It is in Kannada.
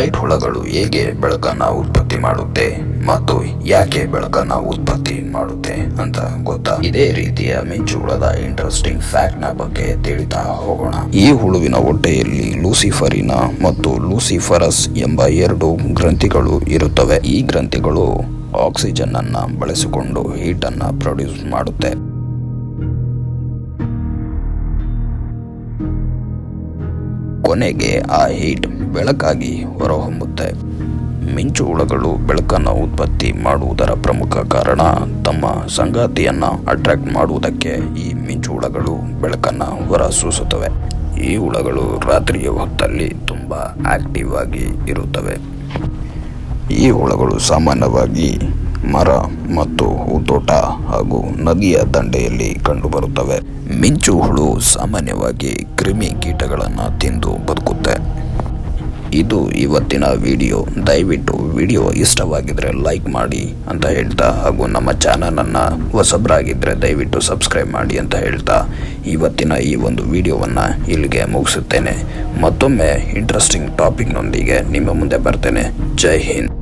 ಲೈಟ್ ಹುಳಗಳು ಹೇಗೆ ಬೆಳಕನ್ನ ಉತ್ಪತ್ತಿ ಮಾಡುತ್ತೆ ಮತ್ತು ಯಾಕೆ ಬೆಳಕನ್ನ ಉತ್ಪತ್ತಿ ಮಾಡುತ್ತೆ ಅಂತ ಗೊತ್ತಾ? ಇದೇ ರೀತಿಯ ಮಿಂಚು ಹುಳದ ಇಂಟ್ರೆಸ್ಟಿಂಗ್ ಫ್ಯಾಕ್ಟ್ನ ಬಗ್ಗೆ ತಿಳಿತಾ ಹೋಗೋಣ. ಈ ಹುಳುವಿನ ಹೊಟ್ಟೆಯಲ್ಲಿ ಲೂಸಿಫರಿನ ಮತ್ತು ಲೂಸಿಫರಸ್ ಎಂಬ ಎರಡು ಗ್ರಂಥಿಗಳು ಇರುತ್ತವೆ. ಈ ಗ್ರಂಥಿಗಳು ಆಕ್ಸಿಜನ್ ಅನ್ನ ಬಳಸಿಕೊಂಡು ಹೀಟ್ ಅನ್ನ ಪ್ರೊಡ್ಯೂಸ್ ಮಾಡುತ್ತೆ. ಕೊನೆಗೆ ಆ ಹೀಟ್ ಬೆಳಕಾಗಿ ಹೊರಹೊಮ್ಮುತ್ತೆ. ಮಿಂಚು ಹುಳಗಳು ಬೆಳಕನ್ನು ಉತ್ಪತ್ತಿ ಮಾಡುವುದರ ಪ್ರಮುಖ ಕಾರಣ ತಮ್ಮ ಸಂಗಾತಿಯನ್ನು ಅಟ್ರಾಕ್ಟ್ ಮಾಡುವುದಕ್ಕೆ ಈ ಮಿಂಚು ಹುಳಗಳು ಬೆಳಕನ್ನು ಹೊರಸೂಸುತ್ತವೆ ಈ ಹುಳಗಳು ರಾತ್ರಿಯ ಹೊತ್ತಲ್ಲಿ ತುಂಬ ಆಕ್ಟಿವ್ ಆಗಿ ಇರುತ್ತವೆ. ಈ ಹುಳಗಳು ಸಾಮಾನ್ಯವಾಗಿ ಮರ ಮತ್ತು ಹೂತೋಟ ಹಾಗೂ ನದಿಯ ದಂಡೆಯಲ್ಲಿ ಕಂಡುಬರುತ್ತವೆ. ಮಿಂಚು ಹುಳು ಸಾಮಾನ್ಯವಾಗಿ ಕ್ರಿಮಿ ಕೀಟಗಳನ್ನು ತಿಂದು ಬದುಕುತ್ತೆ. ಇದು ಇವತ್ತಿನ ವಿಡಿಯೋ. ದಯವಿಟ್ಟು ವಿಡಿಯೋ ಇಷ್ಟವಾಗಿದ್ದರೆ ಲೈಕ್ ಮಾಡಿ ಅಂತ ಹೇಳ್ತಾ ಹಾಗೂ ನಮ್ಮ ಚಾನಲನ್ನು ಹೊಸಬ್ರಾಗಿದ್ದರೆ ದಯವಿಟ್ಟು ಸಬ್ಸ್ಕ್ರೈಬ್ ಮಾಡಿ ಅಂತ ಹೇಳ್ತಾ ಇವತ್ತಿನ ಈ ಒಂದು ವಿಡಿಯೋವನ್ನು ಇಲ್ಲಿಗೆ ಮುಗಿಸುತ್ತೇನೆ. ಮತ್ತೊಮ್ಮೆ ಇಂಟ್ರೆಸ್ಟಿಂಗ್ ಟಾಪಿಕ್ನೊಂದಿಗೆ ನಿಮ್ಮ ಮುಂದೆ ಬರ್ತೇನೆ. ಜೈ ಹಿಂದ್.